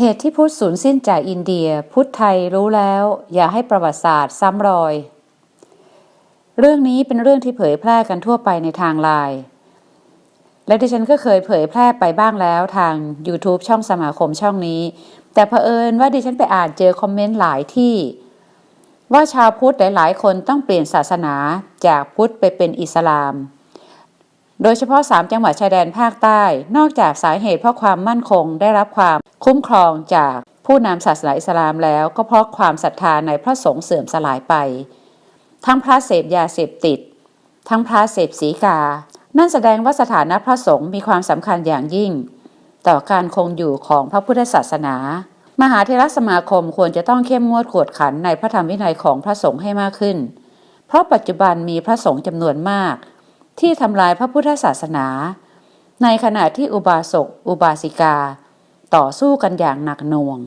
เหตุที่พุทธสูญสิ้นจากอินเดีย พุทธไทยรู้แล้ว อย่าให้ประวัติศาสตร์ซ้ำรอย เรื่องนี้เป็นเรื่องที่เผยแพร่กันทั่วไปในทางไลน์และดิฉันก็เคยเผยแพร่ไปบ้างแล้วทาง YouTube ช่องสมาคมช่องนี้ แต่เผอิญว่าดิฉันไปอ่านเจอคอมเมนต์หลายที่ ว่าชาวพุทธหลาย ๆ คนต้องเปลี่ยนศาสนาจากพุทธไปเป็นอิสลาม โดยเฉพาะ 3 จังหวัดชายแดนภาคใต้ นอกจากสาเหตุเพราะความมั่นคงได้รับความคุ้มครองจากผู้นำศาสนาอิสลามแล้วก็เพราะความศรัทธาในพระสงฆ์เสื่อมสลายไป ทั้งพระเสพยาเสพติด ทั้งพระเสพสีกา นั่นแสดงว่าสถานะพระสงฆ์มีความสำคัญอย่างยิ่ง ต่อการคงอยู่ของพระพุทธศาสนา มหาเทรสมาคมควรจะต้องเข้มงวดขวดขันในพระธรรมวินัยของพระสงฆ์ให้มากขึ้น เพราะปัจจุบันมีพระสงฆ์จำนวนมาก ที่ทำลายพระพุทธศาสนา ในขณะที่อุบาสกอุบาสิกา ต่อสู้กันอย่างหนักหน่วง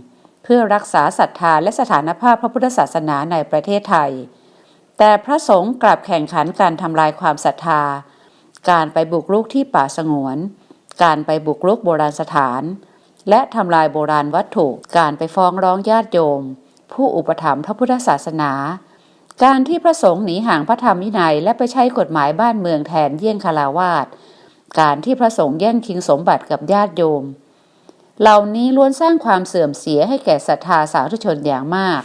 เพื่อรักษาศรัทธาและสถานภาพพระพุทธศาสนาในประเทศไทย แต่พระสงฆ์กลับแข่งขันการทำลายความศรัทธา การไปบุกรุกที่ป่าสงวน การไปบุกรุกโบราณสถาน และทำลายโบราณวัตถุ การไปฟ้องร้องญาติโยม ผู้อุปถัมภ์พระพุทธศาสนา การที่พระสงฆ์หนีห่างพระธรรมวินัยและไปใช้กฎหมายบ้านเมืองแทนเยี่ยงคาราวาสการที่พระสงฆ์แย่งชิงสมบัติกับญาติโยม เหล่านี้ล้วนสร้างความเสื่อมเสียให้แก่ศรัทธาสาธุชนอย่างมาก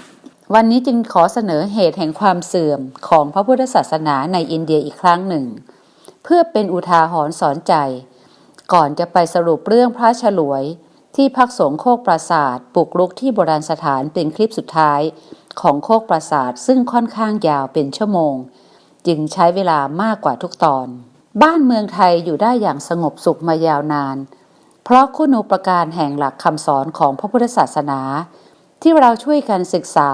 วันนี้จึงขอเสนอเหตุแห่งความเสื่อมของพระพุทธศาสนาในอินเดียอีกครั้งหนึ่ง เพื่อเป็นอุทาหรณ์สอนใจ ก่อนจะไปสรุปเรื่องพระฉลวย ที่พักสงฆ์โคกปราศาสตร์ปลุกรุกที่โบราณสถานเป็นคลิปสุดท้าย ของโคกปราศาสตร์ซึ่งค่อนข้างยาวเป็นชั่วโมง จึงใช้เวลามากกว่าทุกตอน บ้านเมืองไทยอยู่ได้อย่างสงบสุขมายาวนาน เพราะคุณูปการแห่งหลักคำสอนของพระพุทธศาสนา ที่เราช่วยกันศึกษา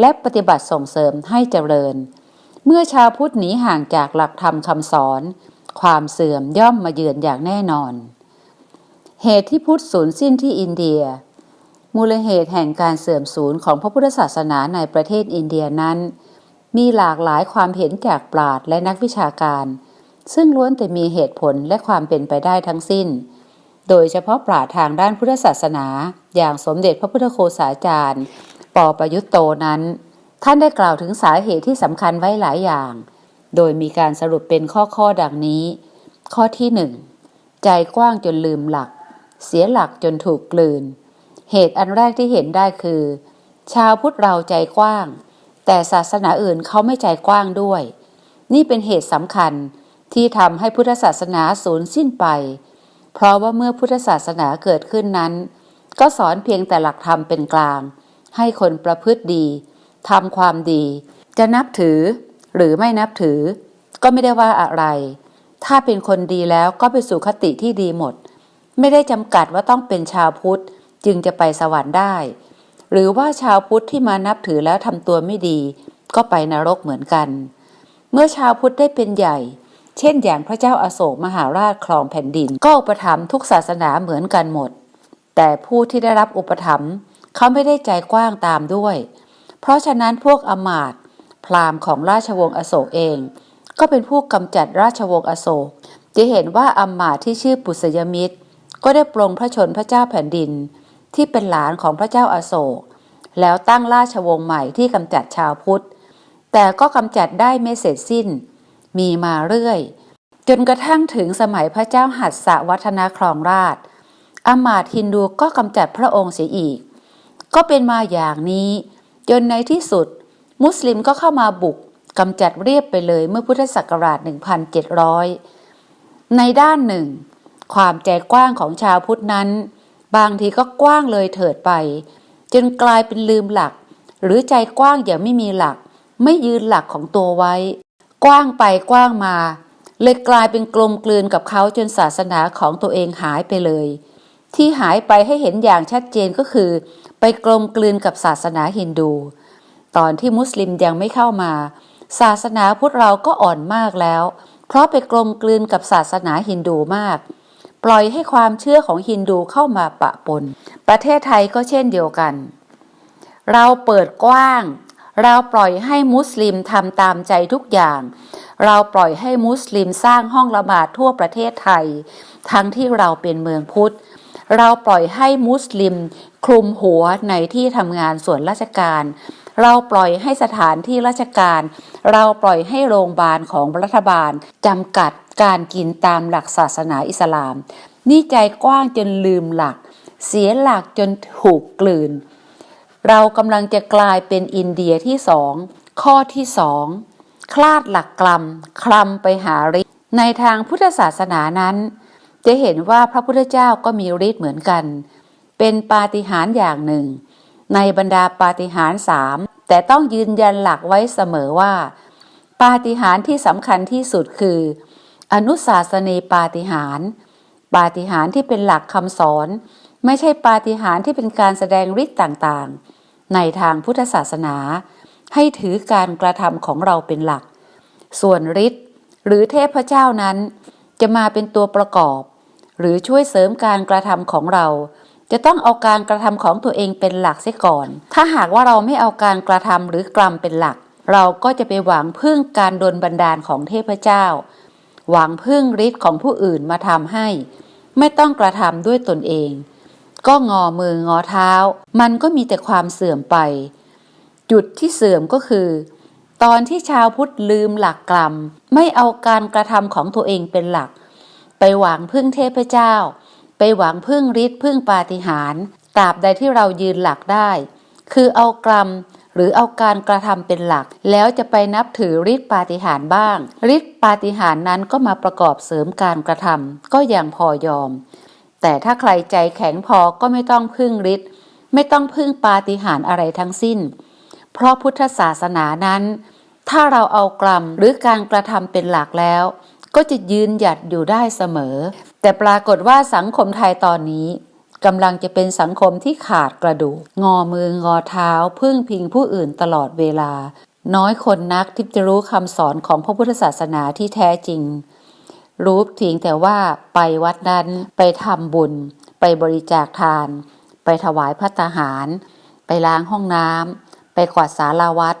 และปฏิบัติส่งเสริมให้เจริญ เมื่อชาวพุทธหนีห่างจากหลักธรรมคำสอน ความเสื่อมย่อมมาเยือนอย่างแน่นอน เหตุที่พุทธสูญสิ้นที่อินเดีย มูลเหตุแห่งการเสื่อมสูญของพระพุทธศาสนาในประเทศอินเดียนั้น มีหลากหลายความเห็นจากปราชญ์และนักวิชาการ ซึ่งล้วนแต่มีเหตุผลและความเป็นไปได้ทั้งสิ้น โดยเฉพาะปราชญ์ทางด้านพุทธศาสนา อย่างสมเด็จพระพุทธโฆษาจารย์ ปอประยุตโตนั้น ท่านได้กล่าวถึงสาเหตุที่สำคัญไว้หลายอย่าง โดยมีการสรุปเป็นข้อๆดังนี้ ข้อที่หนึ่งใจกว้างจนลืมหลัก เสียหลักจนถูกกลืน เหตุอันแรกที่เห็นได้คือ ชาวพุทธเราใจกว้าง แต่ศาสนาอื่นเขาไม่ใจกว้างด้วย นี่เป็นเหตุสำคัญที่ทำให้พุทธศาสนาสูญสิ้นไป เพราะว่าเมื่อพุทธศาสนาเกิดขึ้นนั้น ก็สอนเพียงแต่หลักธรรมเป็นกลาง ให้คนประพฤติดีทำความดี จะนับถือ หรือไม่นับถือ ก็ไม่ได้ว่าอะไร ถ้าเป็นคนดีแล้วก็ไปสู่คติที่ดีหมด ไม่ได้จำกัดว่าต้องเป็นชาวพุทธ จึงจะไปสวรรค์ได้ หรือว่าชาวพุทธที่มานับถือแล้วทำตัวไม่ดี ก็ไปนรกเหมือนกัน เมื่อชาวพุทธได้เป็นใหญ่ เช่นอย่างพระเจ้าอาโศกมหาราชครองแผ่นดิน ก็อุปถัมภ์ทุกศาสนาเหมือนกันหมด แต่ผู้ที่ได้รับอุปถัมภ์เขาไม่ได้ใจกว้างตามด้วย เพราะฉะนั้นพวกอมาตพราหมณ์ของราชวงศ์อโศกเอง ก็เป็นผู้กำจัดราชวงศ์อโศก จะเห็นว่าอมาตที่ชื่อปุษยมิตร ก็ได้ปรงพระชนพระเจ้าแผ่นดิน ที่เป็นหลานของพระเจ้าอาโศก แล้วตั้งราชวงศ์ใหม่ที่กำจัดชาวพุทธ แต่ก็กำจัดได้ไม่เสร็จสิ้น มีมาเรื่อย จนกระทั่งถึงสมัยพระเจ้าหัสสวัฒนาครองราชอมาตฮินดูก็กำจัดพระองค์เสียอีก ก็เป็นมาอย่างนี้ จนในที่สุด มุสลิมก็เข้ามาบุกกำจัดเรียบไปเลยเมื่อพุทธศักราช 1700 ในด้านหนึ่ง ความใจกว้างของชาวพุทธนั้น บางทีก็กว้างเลยเถิดไป จนกลายเป็นลืมหลัก หรือใจกว้างอย่างไม่มีหลัก ไม่ยืนหลักของตัวไว้ กว้างไปกว้างมา เลยกลายเป็นกลมกลืนกับเขาจนศาสนาของตัวเองหายไปเลย ที่หายไปให้เห็นอย่างชัดเจนก็คือ ไปกลมกลืนกับศาสนาฮินดู ตอนที่มุสลิมยังไม่เข้ามา ศาสนาพุทธเราก็อ่อนมากแล้ว เพราะไปกลมกลืนกับศาสนาฮินดูมาก ปล่อยให้ความเชื่อของฮินดูเข้ามาปะปน ประเทศไทยก็เช่นเดียวกัน เราเปิดกว้าง เราปล่อยให้มุสลิมทำตามใจทุกอย่าง เราปล่อยให้มุสลิมสร้างห้องละหมาดทั่วประเทศไทย ทั้งที่เราเป็นเมืองพุทธ เราปล่อยให้มุสลิมคลุมหัวในที่ทำงานส่วนราชการ เราปล่อยให้สถานที่ราชการ เราปล่อยให้โรงพยาบาลของรัฐบาลจำกัดการกินตามหลักศาสนาอิสลาม นี่ใจกว้างจนลืมหลัก เสียหลักจนถูกกลืน เรากำลังจะกลายเป็นอินเดียที่สองข้อที่สองคลาดหลักกลัมคลำไปหาฤทธิ์ในทางพุทธศาสนานั้น จะเห็นว่าพระพุทธเจ้าก็มีฤทธิ์เหมือนกัน เป็นปาฏิหาริย์อย่างหนึ่ง ในบรรดาปาฏิหาริย์สามแต่ต้องยืนยันหลักไว้เสมอว่า ปาฏิหาริย์ที่สำคัญที่สุดคือ อนุสาสนีปาฏิหาริย์ปาฏิหาริย์ที่เป็นหลักคำสอน ไม่ใช่ปาฏิหาริย์ที่เป็นการแสดงฤทธิ์ต่างๆ ในทางพุทธศาสนา ให้ถือการกระทำของเราเป็นหลัก ส่วนฤทธิ์หรือเทพเจ้านั้น จะมาเป็นตัวประกอบ หรือช่วยเสริมการกระทำของเรา จะต้องเอาการกระทำของตัวเองเป็นหลักเสียก่อน ถ้าหากว่าเราไม่เอาการกระทำหรือกรรมเป็นหลัก เราก็จะไปหวังพึ่งการดลบันดาลของเทพเจ้า หวังพึ่งฤทธิ์ของผู้อื่นมาทำให้ ไม่ต้องกระทำด้วยตนเอง ก็งอมืองอเท้า มันก็มีแต่ความเสื่อมไป จุดที่เสื่อมก็คือ ตอนที่ชาวพุทธลืมหลักกรรม ไม่เอาการกระทำของตัวเองเป็นหลัก ไปหวังพึ่งเทพเจ้า หวังพึ่งฤทธิ์พึ่งปาฏิหาริย์ตราบใดที่เรายืนหลักได้ คือเอากรรมหรือเอาการกระทำเป็นหลัก แล้วจะไปนับถือฤทธิ์ปาฏิหาริย์บ้างฤทธิ์ปาฏิหาริย์นั้นก็มาประกอบเสริมการกระทำก็ยังพอยอม แต่ถ้าใครใจแข็งพอก็ไม่ต้องพึ่งฤทธิ์ไม่ต้องพึ่งปาฏิหาริย์อะไรทั้งสิ้น เพราะพุทธศาสนานั้น ถ้าเราเอากรรมหรือการกระทำเป็นหลักแล้ว ก็จะยืนหยัดอยู่ได้เสมอ แต่ปรากฏว่าสังคมไทยตอนนี้กำลังจะเป็นสังคมที่ขาดกระดูก งอมืองอเท้า พึ่งพิงผู้อื่นตลอดเวลา น้อยคนนักที่จะรู้คำสอนของพระพุทธศาสนาที่แท้จริง รู้เพียงแต่ว่าไปวัดนั้นไปทำบุญ ไปบริจาคทาน ไปถวายพัตตาหาร ไปล้างห้องน้ำไปกวาดสาราวัด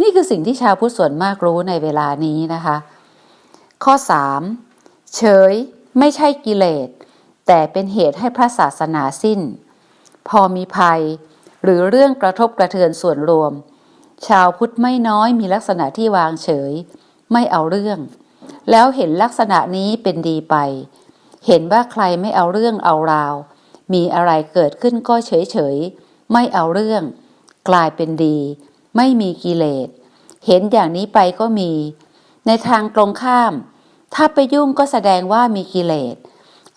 นี่คือสิ่งที่ชาวพุทธส่วนมากรู้ในเวลานี้นะคะ ข้อ 3. เฉย ไม่ใช่กิเลส แต่เป็นเหตุให้พระศาสนาสิ้น พอมีภัย หรือเรื่องกระทบกระเทือนส่วนรวม ชาวพุทธไม่น้อยมีลักษณะที่วางเฉย ไม่เอาเรื่อง แล้วเห็นลักษณะนี้เป็นดีไป เห็นว่าใครไม่เอาเรื่องเอาราว มีอะไรเกิดขึ้นก็เฉยเฉยไม่เอาเรื่อง กลายเป็นดี ไม่มีกิเลส เห็นอย่างนี้ไปก็มี ในทางตรงข้าม ถ้าไปยุ่งก็แสดงว่ามีกิเลส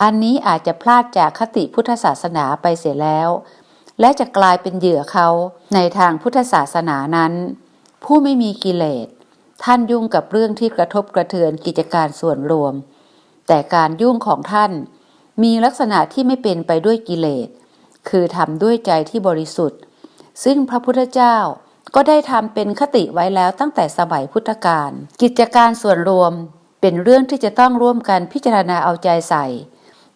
อันนี้อาจจะพลาดจากคติพุทธศาสนาไปเสียแล้ว และจะกลายเป็นเหยื่อเขาในทางพุทธศาสนานั้น ผู้ไม่มีกิเลส ท่านยุ่งกับเรื่องที่กระทบกระเทือนกิจการส่วนรวม แต่การยุ่งของท่าน มีลักษณะที่ไม่เป็นไปด้วยกิเลส คือทำด้วยใจที่บริสุทธิ์ ซึ่งพระพุทธเจ้าก็ได้ทำเป็นคติไว้แล้วตั้งแต่สมัยพุทธกาลกิจการส่วนรวม เป็นเรื่องที่จะต้องร่วมกันพิจารณาเอาใจใส่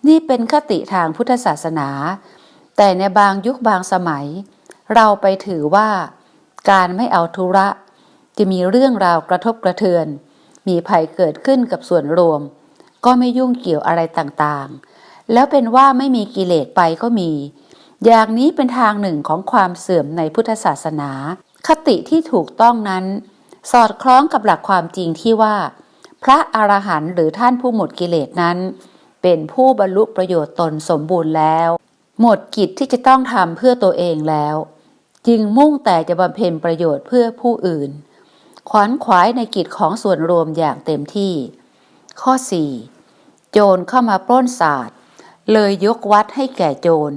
นี่เป็นคติทางพุทธศาสนา แต่ในบางยุคบางสมัย เราไปถือว่า การไม่เอาธุระ จะมีเรื่องราวกระทบกระเทือน มีภัยเกิดขึ้นกับส่วนรวม ก็ไม่ยุ่งเกี่ยวอะไรต่างๆ แล้วเป็นว่าไม่มีกิเลสไปก็มี อย่างนี้เป็นทางหนึ่งของความเสื่อมในพุทธศาสนา คติที่ถูกต้องนั้น สอดคล้องกับหลักความจริงที่ว่า พระอรหันต์หรือท่านผู้หมดกิเลสนั้น เป็นผู้บรรลุประโยชน์ตนสมบูรณ์แล้ว หมดกิจที่จะต้องทำเพื่อตัวเองแล้ว จึงมุ่งแต่จะบำเพ็ญประโยชน์เพื่อผู้อื่น ขวนขวายในกิจของส่วนรวมอย่างเต็มที่ ข้อ 4. โจรเข้ามาปล้นศาสตร์ เลยยกวัดให้แก่โจร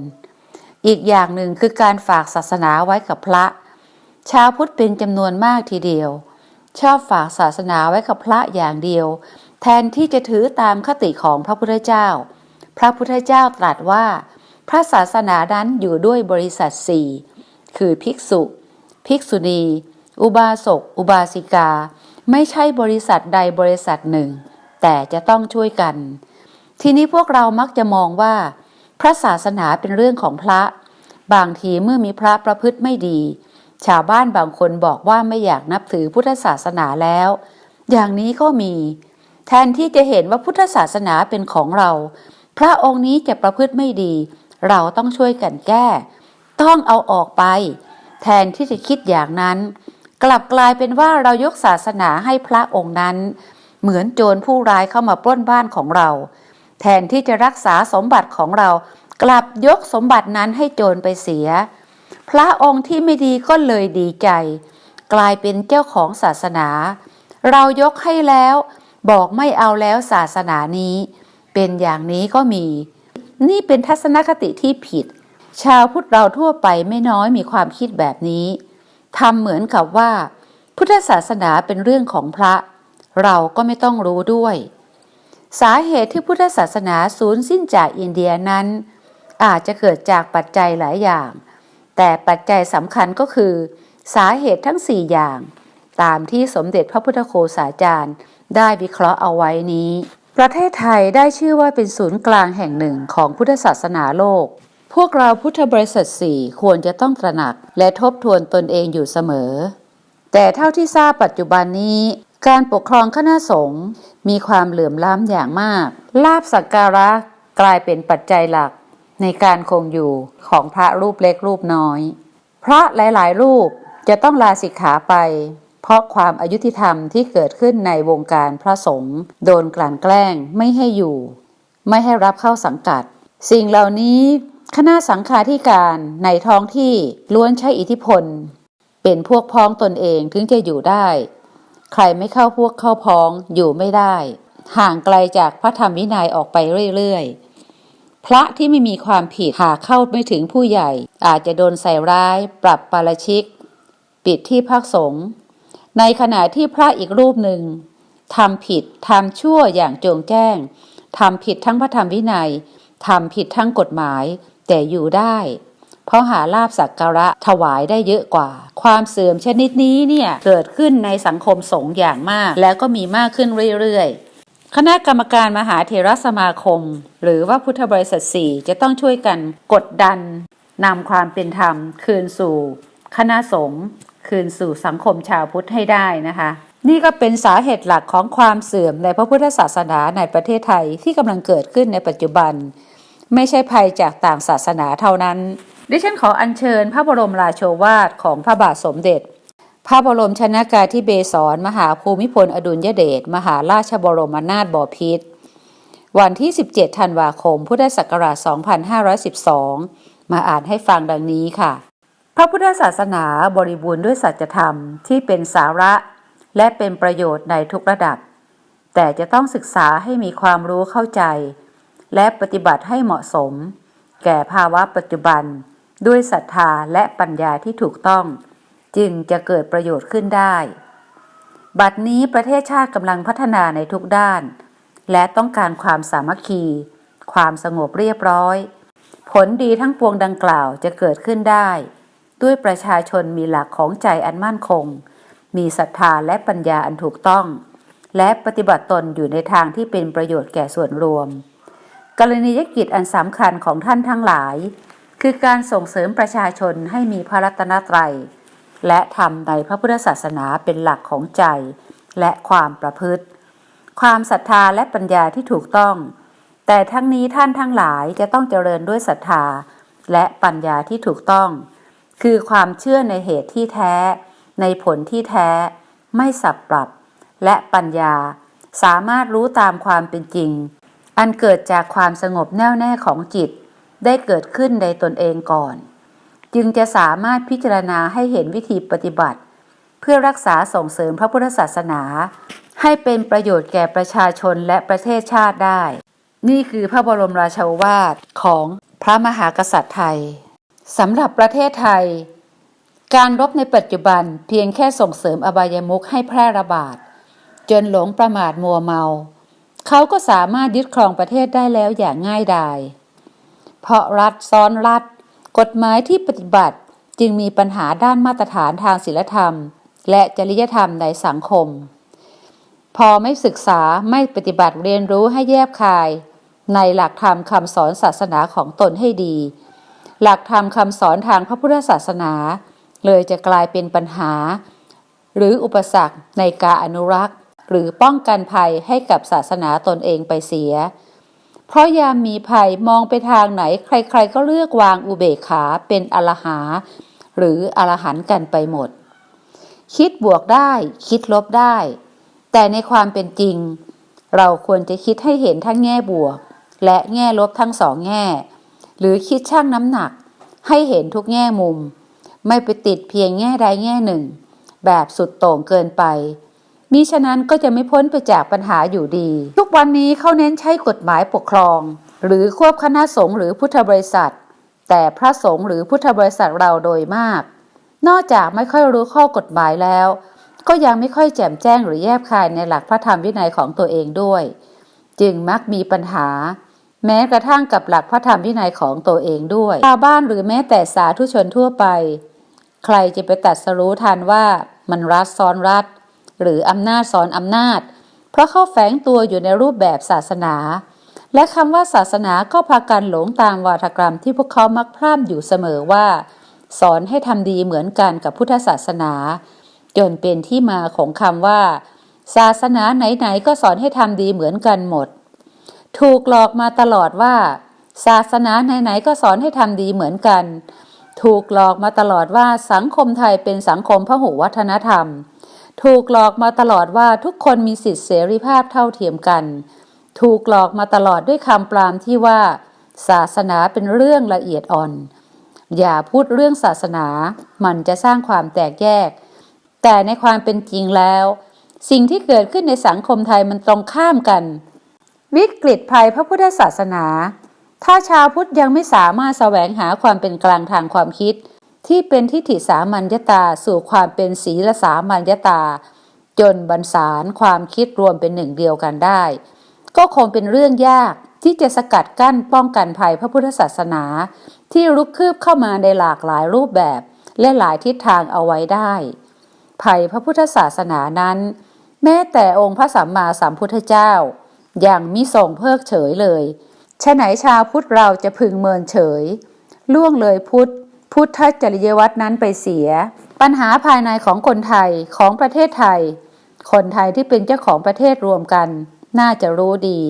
อีกอย่างหนึ่งคือการฝากศาสนาไว้กับพระ ชาวพุทธเป็นจำนวนมากทีเดียว ชอบฝากศาสนาไว้กับพระอย่างเดียว แทนที่จะถือตามคติของพระพุทธเจ้า พระพุทธเจ้าตรัสว่า พระศาสนานั้นอยู่ด้วยบริษัทสี่คือภิกษุ ภิกษุณี อุบาสก อุบาสิกา ไม่ใช่บริษัทใดบริษัทหนึ่ง แต่จะต้องช่วยกัน ทีนี้พวกเรามักจะมองว่า พระศาสนาเป็นเรื่องของพระ บางทีเมื่อมีพระประพฤติไม่ดี ชาวบ้านบางคนบอกว่าไม่อยากนับถือพุทธศาสนาแล้ว อย่างนี้ก็มี แทนที่จะเห็นว่าพุทธศาสนาเป็นของเรา พระองค์นี้จะประพฤติไม่ดี เราต้องช่วยกันแก้ ต้องเอาออกไป แทนที่จะคิดอย่างนั้น กลับกลายเป็นว่าเรายกศาสนาให้พระองค์นั้น เหมือนโจรผู้ร้ายเข้ามาปล้นบ้านของเรา แทนที่จะรักษาสมบัติของเรา กลับยกสมบัตินั้นให้โจรไปเสีย พระองค์ที่ไม่ดีก็เลยดีใจ กลายเป็นเจ้าของศาสนา เรายกให้แล้ว บอกไม่เอาแล้วศาสนานี้ เป็นอย่างนี้ก็มี นี่เป็นทัศนคติที่ผิด ชาวพุทธเราทั่วไปไม่น้อยมีความคิดแบบนี้ทำเหมือนกับว่า พุทธศาสนาเป็นเรื่องของพระ เราก็ไม่ต้องรู้ด้วย สาเหตุที่พุทธศาสนาสูญสิ้นจากอินเดียนั้น อาจจะเกิดจากปัจจัยหลายอย่าง แต่ปัจจัยสำคัญก็คือ สาเหตุทั้งสี่อย่าง ตามที่สมเด็จพระพุทธโฆษาจารย์ ได้วิเคราะห์เอาไว้นี้ ประเทศไทยได้ชื่อว่าเป็นศูนย์กลางแห่งหนึ่งของพุทธศาสนาโลก พวกเราพุทธบริษัทสี่ควรจะต้องตระหนักและทบทวนตนเองอยู่เสมอ แต่เท่าที่ทราบปัจจุบันนี้การปกครองคณะสงฆ์มีความเหลื่อมล้ำอย่างมาก ลาบสักการะกลายเป็นปัจจัยหลัก ในการคงอยู่ของพระรูปเล็กรูปน้อย พระหลายๆ รูปจะต้องลาสิกขาไป เพราะความอายุติธรรมที่เกิดขึ้นในวงการพระสงฆ์โดนกลั่นแกล้งไม่ให้อยู่ ไม่ให้รับเข้าสังกัด สิ่งเหล่านี้คณะสังฆาธิการในท้องที่ล้วนใช้อิทธิพล เป็นพวกพ้องตนเองถึงจะอยู่ได้ ใครไม่เข้าพวกเข้าพ้องอยู่ไม่ได้ ห่างไกลจากพระธรรมวินัยออกไปเรื่อยๆ พระที่ไม่มีความผิดหากเข้าไม่ถึงผู้ใหญ่ อาจจะโดนใส่ร้าย ปรับปาราชิก ปิดที่พักสงฆ์ในขณะที่พระอีกรูปหนึ่งทำผิดทำชั่วอย่างโจงแจ้งทำผิดทั้งพระธรรมวินัยทำผิดทั้งกฎหมาย แต่อยู่ได้ เพราะหาลาบสักการะถวายได้เยอะกว่า ความเสื่อมชนิดนี้เนี่ยเกิดขึ้นในสังคมสงฆ์อย่างมาก แล้วก็มีมากขึ้นเรื่อยๆ คณะกรรมการมหาเถรสมาคม หรือว่าพุทธบริษัทสี่จะต้องช่วยกันกดดันนำความเป็นธรรม คืนสู่ คณะสงฆ์คืนสู่สังคมชาวพุทธให้ได้นะคะ นี่ก็เป็นสาเหตุหลักของความเสื่อมในพระพุทธศาสนาในประเทศไทยที่กำลังเกิดขึ้นในปัจจุบัน ไม่ใช่ภัยจากต่างศาสนาเท่านั้น ดิฉันขออัญเชิญพระบรมราโชวาทของพระบาทสมเด็จ พระบรมชนากาธิเบศรมหาภูมิพลอดุลยเดชมหาราชบรมนาถบพิตรวันที่ 17 ธันวาคม พุทธศักราช 2512 มาอ่านให้ฟังดังนี้ค่ะ พระพุทธศาสนาบริบูรณ์ด้วยสัจธรรมที่เป็นสาระ และเป็นประโยชน์ในทุกระดับ แต่จะต้องศึกษาให้มีความรู้เข้าใจ และปฏิบัติให้เหมาะสม แก่ภาวะปัจจุบัน ด้วยศรัทธาและปัญญาที่ถูกต้อง จึงจะเกิดประโยชน์ขึ้นได้ บัดนี้ประเทศชาติกำลังพัฒนาในทุกด้าน และต้องการความสามัคคี ความสงบเรียบร้อย ผลดีทั้งปวงดังกล่าวจะเกิดขึ้นได้ ด้วยประชาชนมีหลักของใจอันมั่นคง มีศรัทธาและปัญญาอันถูกต้อง และปฏิบัติตนอยู่ในทางที่เป็นประโยชน์แก่ส่วนรวม กรณียกิจอันสำคัญของท่านทั้งหลาย คือการส่งเสริมประชาชนให้มีพระรัตนตรัย และทำในพระพุทธศาสนาเป็นหลักของใจ และความประพฤติ ความศรัทธาและปัญญาที่ถูกต้อง แต่ทั้งนี้ท่านทั้งหลายจะต้องเจริญด้วยศรัทธา และปัญญาที่ถูกต้อง คือความเชื่อในเหตุที่แท้ ในผลที่แท้ ไม่สับปรับ และปัญญาสามารถรู้ตามความเป็นจริง อันเกิดจากความสงบแน่วแน่ของจิต ได้เกิดขึ้นในตนเองก่อน จึงจะสามารถพิจารณาให้เห็นวิธีปฏิบัติ เพื่อรักษาส่งเสริมพระพุทธศาสนา ให้เป็นประโยชน์แก่ประชาชนและประเทศชาติได้ นี่คือพระบรมราชาวาทของพระมหากษัตริย์ไทยสำหรับประเทศไทย การรบในปัจจุบันเพียงแค่ส่งเสริมอบายมุขให้แพร่ระบาด จนหลงประมาทมัวเมา เขาก็สามารถยึดครองประเทศได้แล้วอย่างง่ายดายเพราะรัฐซ้อนรัฐ กฎหมายที่ปฏิบัติจึงมีปัญหาด้านมาตรฐานทางศีลธรรม และจริยธรรมในสังคม พอไม่ศึกษาไม่ปฏิบัติเรียนรู้ให้แยบคาย ในหลักธรรมคำสอนศาสนาของตนให้ดี หลักธรรมคำสอนทางพระพุทธศาสนา เลยจะกลายเป็นปัญหา หรืออุปสรรคในการอนุรักษ์ หรือป้องกันภัยให้กับศาสนาตนเองไปเสีย เพราะยามมีภัยมองไปทางไหน ใครๆก็เลือกวางอุเบกขาเป็นอรหา หรืออรหันต์กันไปหมด คิดบวกได้ คิดลบได้ แต่ในความเป็นจริง เราควรจะคิดให้เห็นทั้งแง่บวก และแง่ลบทั้งสองแง่ หรือคิดช่างน้ำหนัก ให้เห็นทุกแง่มุม ไม่ไปติดเพียงแง่ใดแง่หนึ่ง แบบสุดโต่งเกินไป มิฉะนั้นก็จะไม่พ้นไปจากปัญหาอยู่ดี ทุกวันนี้เขาเน้นใช้กฎหมายปกครอง หรือควบคณะสงฆ์หรือพุทธบริษัท แต่พระสงฆ์หรือพุทธบริษัทเราโดยมาก นอกจากไม่ค่อยรู้ข้อกฎหมายแล้ว ก็ยังไม่ค่อยแจ่มแจ้งหรือแยบคายในหลักพระธรรมวินัยของตัวเองด้วย จึงมักมีปัญหา แม้กระทั่งกับหลักพระธรรมวินัยของตัวเองด้วยชาวบ้านหรือแม้แต่สาธุชนทั่วไป ใครจะไปตัดสรู้ทันว่ามันรัฐซ้อนรัฐ หรืออำนาจซ้อนอำนาจ เพราะเข้าแฝงตัวอยู่ในรูปแบบศาสนา และคำว่าศาสนาก็พากันหลงตามวาทกรรมที่พวกเขามักพร่ำอยู่เสมอว่า สอนให้ทำดีเหมือนกันกับพุทธศาสนา จนเป็นที่มาของคำว่า ศาสนาไหนๆก็สอนให้ทำดีเหมือนกันหมด ถูกหลอกมาตลอดว่า ศาสนาไหนๆก็สอนให้ทำดีเหมือนกันถูกหลอกมาตลอดว่าสังคมไทยเป็นสังคมพหุวัฒนธรรม ถูกหลอกมาตลอดว่าทุกคนมีสิทธิเสรีภาพเท่าเทียมกัน ถูกหลอกมาตลอดด้วยคำปรามที่ว่า ศาสนาเป็นเรื่องละเอียดอ่อน อย่าพูดเรื่องศาสนา มันจะสร้างความแตกแยก แต่ในความเป็นจริงแล้ว สิ่งที่เกิดขึ้นในสังคมไทยมันตรงข้ามกัน วิกฤตภัยพระพุทธศาสนา ถ้าชาวพุทธยังไม่สามารถแสวงหาความเป็นกลางทางความคิด ที่เป็นทิฏฐิสามัญญตาสู่ความเป็นศีลสามัญญตา จนบรรสารความคิดรวมเป็นหนึ่งเดียวกันได้ ก็คงเป็นเรื่องยากที่จะสกัดกั้นป้องกันภัยพระพุทธศาสนา ที่รุกคืบเข้ามาในหลากหลายรูปแบบ และหลายทิศทางเอาไว้ได้ ภัยพระพุทธศาสนานั้น แม้แต่องค์พระสัมมาสัมพุทธเจ้ายังมิทรงเพิกเฉยเลยฉะไหนชาวพุทธเราจะพึงเมินเฉย ล่วงเลยพุทธ พุทธจริยวัตรนั้นไปเสีย ปัญหาภายในของคนไทยของประเทศไทย คนไทยที่เป็นเจ้าของประเทศรวมกัน น่าจะรู้ดี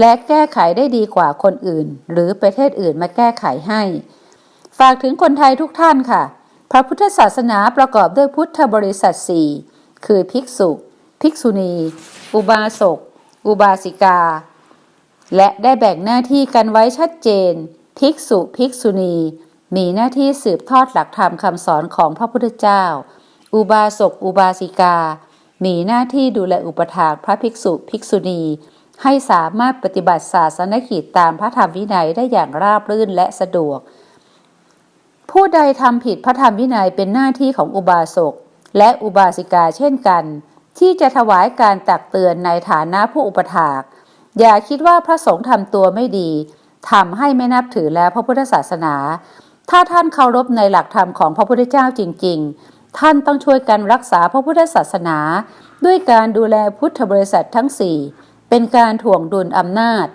และแก้ไขได้ดีกว่าคนอื่น หรือประเทศอื่นมาแก้ไขให้ ฝากถึงคนไทยทุกท่านค่ะ พระพุทธศาสนาประกอบด้วยพุทธบริษัทสี่คือภิกษุ ภิกษุณี อุบาสก อุบาสิกา และได้แบ่งหน้าที่กันไว้ชัดเจน ภิกษุ ภิกษุณี มีหน้าที่สืบทอดหลักธรรมคำสอนของพระพุทธเจ้า อุบาสกอุบาสิกา มีหน้าที่ดูแลอุปถากพระภิกษุภิกษุณี ให้สามารถปฏิบัติศาสนกิจตามพระธรรมวินัยได้อย่างราบรื่นและสะดวก ผู้ใดทำผิดพระธรรมวินัยเป็นหน้าที่ของอุบาสกและอุบาสิกาเช่นกัน ที่จะถวายการตักเตือนในฐานะผู้อุปถาก อย่าคิดว่าพระสงฆ์ทำตัวไม่ดีทำให้ไม่นับถือแล้วพระพุทธศาสนา ถ้าท่านเคารพในหลักธรรมของพระพุทธเจ้าจริง ๆ ท่านต้องช่วยกันรักษาพระพุทธศาสนา ด้วยการดูแลพุทธบริษัททั้งสี่เป็นการถ่วงดุลอำนาจ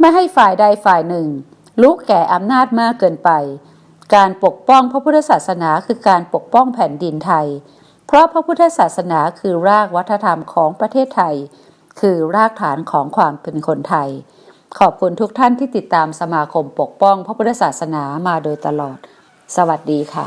ไม่ให้ฝ่ายใดฝ่ายหนึ่งลุกแก่อำนาจมากเกินไป การปกป้องพระพุทธศาสนาคือการปกป้องแผ่นดินไทย เพราะพระพุทธศาสนาคือรากวัฒนธรรมของประเทศไทย คือรากฐานของความเป็นคนไทย ขอบคุณทุกท่านที่ติดตามสมาคมปกป้องพระพุทธศาสนามาโดยตลอด สวัสดีค่ะ